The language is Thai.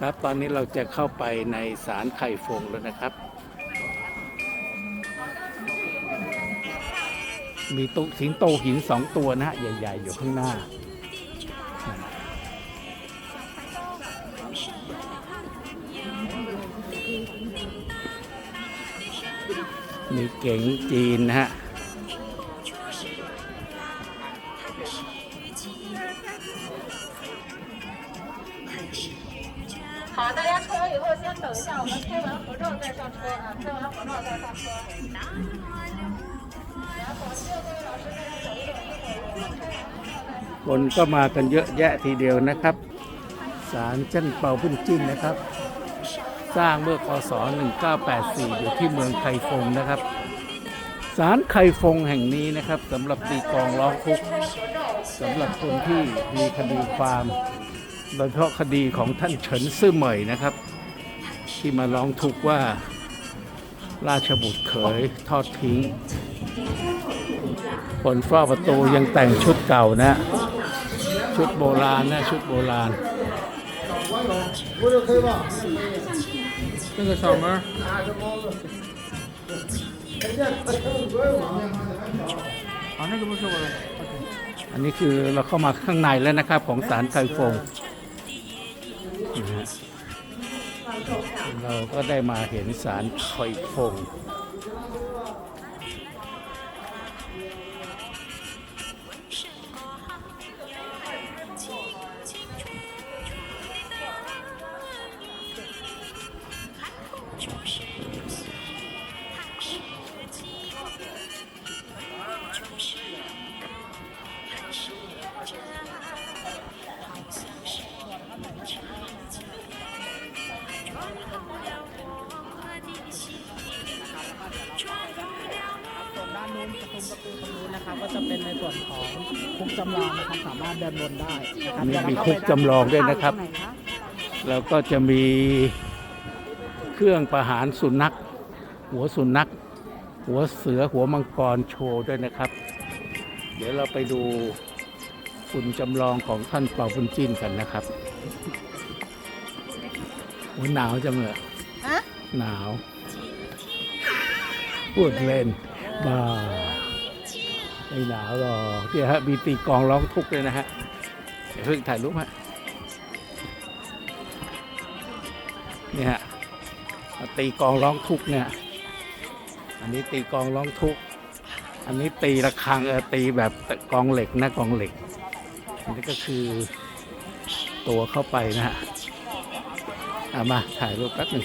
ครับ ตอนนี้เราจะเข้าไปในศาลไข่ฟงแล้วนะครับ มีตุสิงโตหินสองตัวนะฮะใหญ่ ๆ อยู่ข้างหน้า มีเก๋งจีนนะฮะ 好，大家出来以后先等一下，我们拍完合照再上车啊，拍完合照再上车。来，保洁各位老师，大家等一等，一会儿我们拍完合照再上。 คนก็มากันเยอะแยะทีเดียวนะครับศาลเจ้นเปาพุ่นจิ้นนะครับ สร้างเมื่อคศ 1984 อยู่ที่เมืองไคฟงนะครับศาลไคฟงแห่งนี้นะครับสำหรับตีกลองร้องทุกข์สำหรับคนที่มีคดีความ โดยเฉพาะคดีของท่านเฉินซื่อเหมยนะครับ ที่มาร้องทุกข์ว่าราชบุตรเขยทอดทิ้ง คนเฝ้าประตูยังแต่งชุดเก่านะ ชุดโบราณนะ ชุดโบราณ 那个小门儿，啊，那个不是我的。 อันนี้คือเราเข้ามาข้างในแล้วนะครับ ของศาลไคฟง นะฮะเราก็ได้มาเห็นสาลไคฟง ส่วนด้านนู้นประตูประตูตรงนู้นนะครับก็จะเป็นในส่วนของคุกจำลองนะครับสามารถเดินบนได้นะครับมีเดี๋ยวเรามีเข้าคุกจำลองด้วยนะครับ แล้วก็จะมีเครื่องประหารสุนัข หัวสุนัข หัวเสือหัวมังกรโชว์ด้วยนะครับ เดี๋ยวเราไปดูฝุ่นจำลองของท่านเป่าบุญจิ้นกันนะครับ โอ้หนาวจังเลยหนาวพูดเล่นบ้าไม่หนาวหรอกเนี่ยฮะมีตีกลองร้องทุกข์เลยนะฮะเดี๋ยวเพิ่งถ่ายรูปฮะเนี่ยฮะมาตีกลองร้องทุกข์เนี่ย อันนี้ตีกลองร้องทุกข์อันนี้ตีระฆังเออตีแบบกลองเหล็กนะกลองเหล็ก อันนี้ก็คือตัวเข้าไปนะฮะ เอามาถ่ายรูปแป๊บหนึ่ง